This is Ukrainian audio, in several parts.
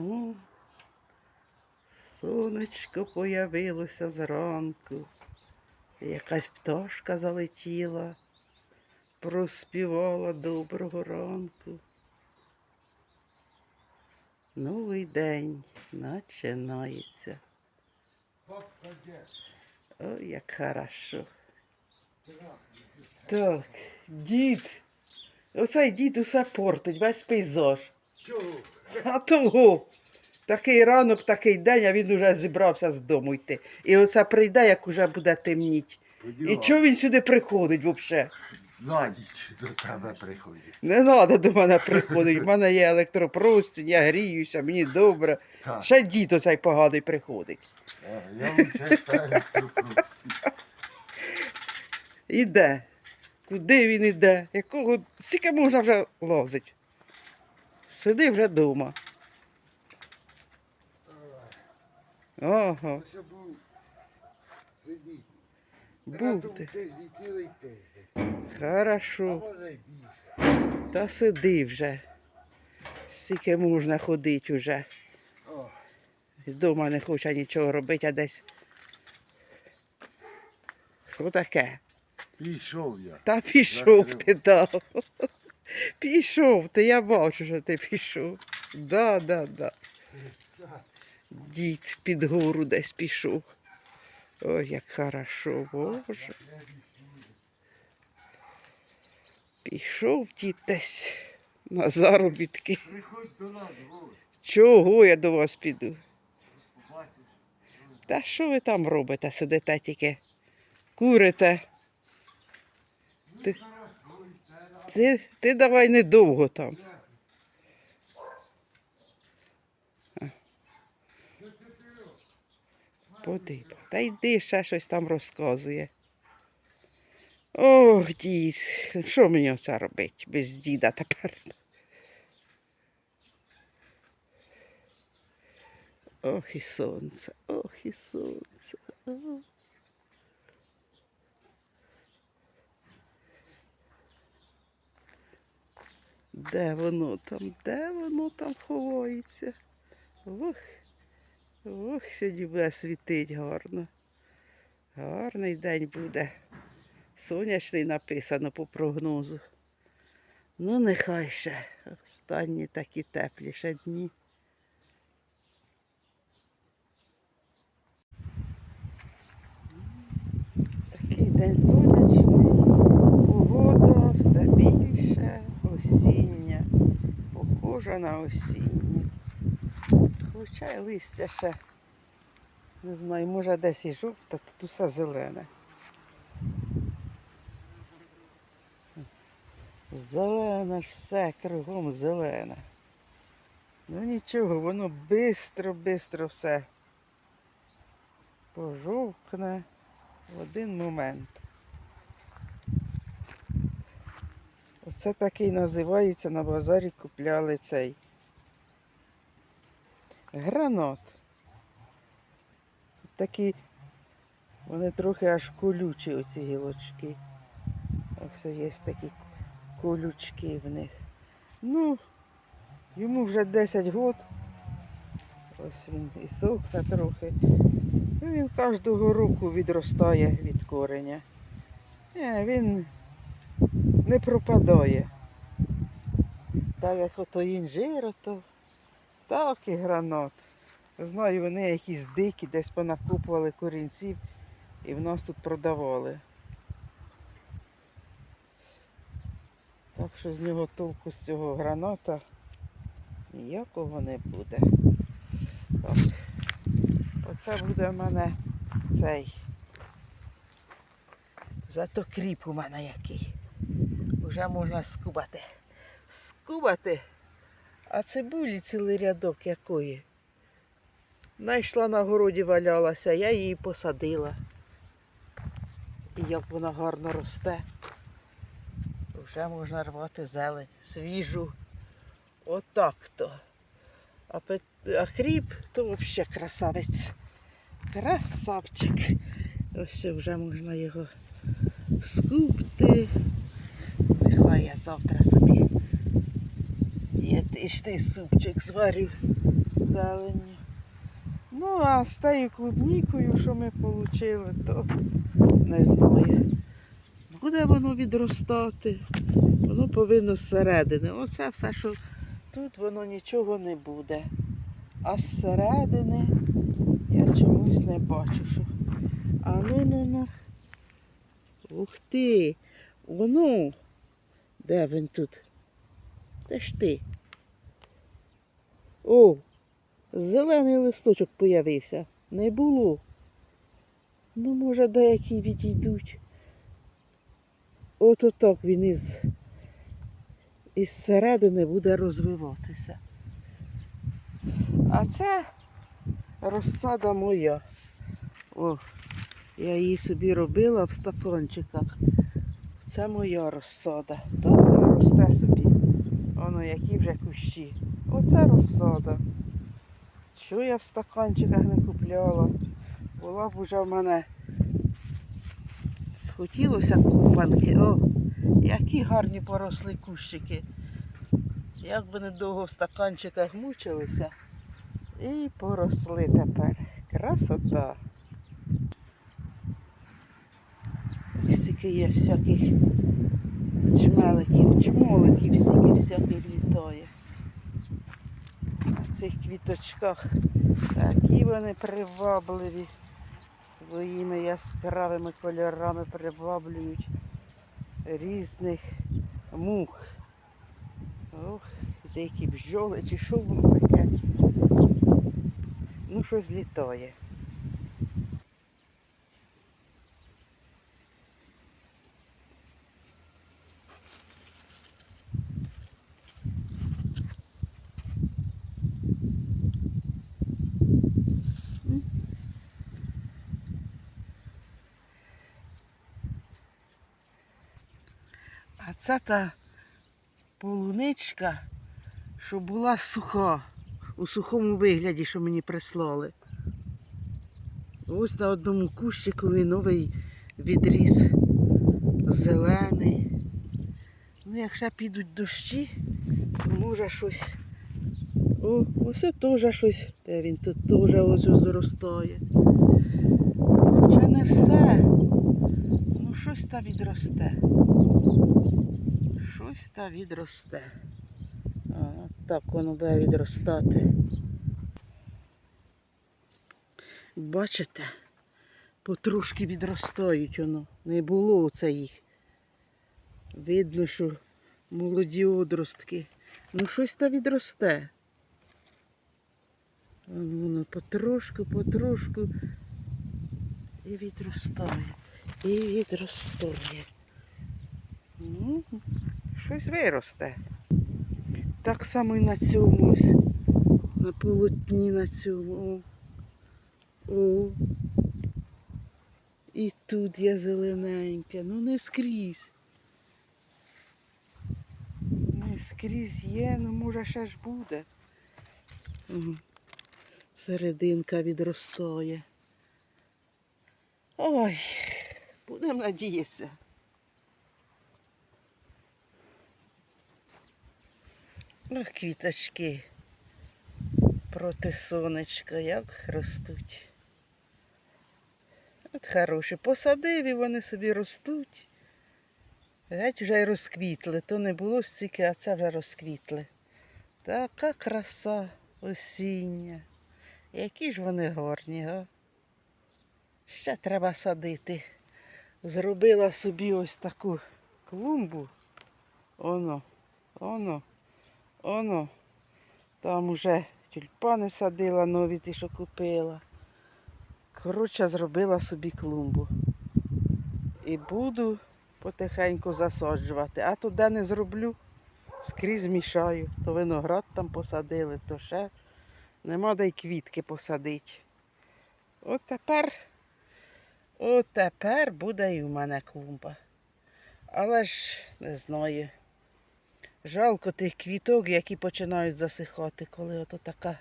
О, сонечко появилося зранку. Якась пташка залетіла, проспівала доброго ранку. Новий день починається. Ой, як хорошо. Так, дід. Оцей дід усе портить, весь пейзаж. Чого? А того. Такий ранок, такий день, а він уже зібрався з дому йти. І оце прийде, як уже буде темніть. І чого він сюди приходить взагалі? На до тебе приходить. Не треба до мене приходити. В мене є електропростінь, я гріюся, мені добре. Так. Ще дід оцей поганий приходить. Я лучше Іде. Куди він іде? Якого? Скільки можна вже лазить? Сиди вже вдома. Ага, Ось був сидіти. Був ти. тижні цілий тиждень. А Хорошо. може й більше. Та сиди вже. Скільки можна ходити вже. О, Вдома не хоче нічого робити, а десь. Що таке? пішов я. Та пішов ти, да. Пішов ти, я бачу, що ти пішов. Да, да, да. Дід під гору десь пішов. Ой, як хорошо, боже. Пішов дід десь на заробітки. Приходь до нас, Чого я до вас піду? Та що ви там робите? Сидите тільки? Курите? Ти, ти, ти давай недовго там. Подиба. Та йди ще щось там розказує. Ох, дід, що мені оце робить без діда тепер? Ох і сонце, ох і сонце. ох. Де воно там? Де воно там ховається? Ох, ох, сьогодні буде світить гарно. Гарний день буде. Сонячний написано по прогнозу. Ну, нехай ще останні такі теплі ще дні. Такий день сонячний, погода все більше, осіння, похожа на осінню. Хоча листя ще, не знаю, може десь і жовта, тут усе зелене. Зелене все, кругом зелене. Ну нічого, воно бистро-бистро все пожовкне в один момент. Оце такий називається на базарі купляли цей гранат. Такі, вони трохи аж колючі оці гілочки. Ось є такі колючки в них. Ну, йому вже 10 років. Ось він і сохне трохи. Ну, він кожного року відростає від кореня. Ні, він не пропадає. Так як ото інжир, то так і гранат. Знаю, вони якісь дикі, десь понакупували корінців і в нас тут продавали. Так що з нього толку з цього граната ніякого не буде. Так. Оце буде в мене цей. Зато кріп у мене який. Уже можна скубати. Скубати. А цибулі цілий рядок якої. Найшла на городі валялася, я її посадила. І як вона гарно росте. Вже можна рвати зелень, свіжу. Отак-то. А, пет- а хріб то взагалі красавець. Красавчик. Ось вже можна його скупти. Нехай я завтра собі дієтичний супчик зварю з зеленню. Ну, а з тією клубнікою, що ми отримали, то не знаю. Буде воно відростати, воно повинно зсередини. Оце все, що тут воно нічого не буде. А зсередини я чомусь не бачу, що. А ну ну ну. Ух ти! Воно. Де він тут? Де ж ти? О! Зелений листочок появився. Не було. Ну, може, деякі відійдуть. От отак він із, із середини буде розвиватися. А це розсада моя. О, я її собі робила в стаканчиках. Це моя розсада. Росте собі. Воно які вже кущі. Оце розсада. Що я в стаканчиках не купляла? Була б уже в мене схотілося купанки. О, які гарні поросли кущики. Як би недовго в стаканчиках мучилися. І поросли тепер. Красота. Ось стільки є всяких чмеликів, чмоликів, стільки всяких літає. На цих квіточках такі вони привабливі. Своїми яскравими кольорами приваблюють різних мух. Ох, деякі бджоли чи що воно таке. Ну, щось літає. А це та полуничка, що була суха, у сухому вигляді, що мені прислали. Ось на одному кущикові новий відріс зелений. Ну, якщо підуть дощі, то може щось. О, ось теж щось. Де він тут теж ось доростає. Коротше, не все. Ну, щось та відросте. Щось та відросте. А, так воно буде відростати. Бачите, потрошки відростають воно. Не було оце їх. Видно, що молоді одростки. Ну щось та відросте. Воно потрошку, потрошку і відростає. І відростає. Ну, щось виросте. Так само і на цьому. На полотні на цьому. О. І тут є зелененьке. Ну не скрізь. Не скрізь є, ну може ще ж буде. Ого. Серединка відростає. Ой, будемо надіятися. Ох, квіточки проти сонечка як ростуть. От хороші. Посадив і вони собі ростуть. Геть вже й розквітли. То не було стільки, а це вже розквітли. Така краса осіння. Які ж вони гарні, га? Ще треба садити. Зробила собі ось таку клумбу. Оно, оно. Оно, там уже тюльпани садила нові ті, що купила. Коротше, зробила собі клумбу. І буду потихеньку засаджувати. А то де не зроблю, скрізь мішаю. То виноград там посадили, то ще нема де й квітки посадити. От тепер, от тепер буде і в мене клумба. Але ж не знаю. Жалко тих квіток, які починають засихати, коли ото така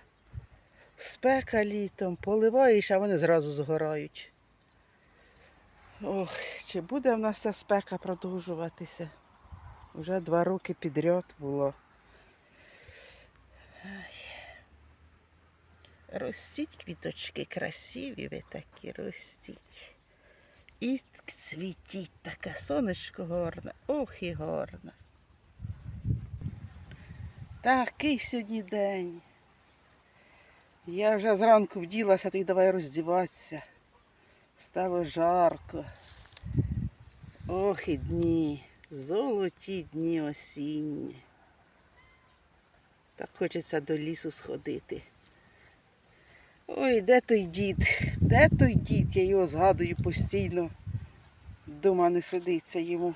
спека літом, поливаєш, а вони зразу згорають. Ох, чи буде в нас ця спека продовжуватися? Вже два роки підряд було. Ростіть квіточки, красиві ви такі, ростіть. І цвітіть таке сонечко гарне, ох і гарне. Такий сьогодні день. Я вже зранку вділася, то й давай роздіватися. Стало жарко. Ох і дні, золоті дні осінні. Так хочеться до лісу сходити. Ой, де той дід? Де той дід? Я його згадую постійно. Дома не сидиться йому.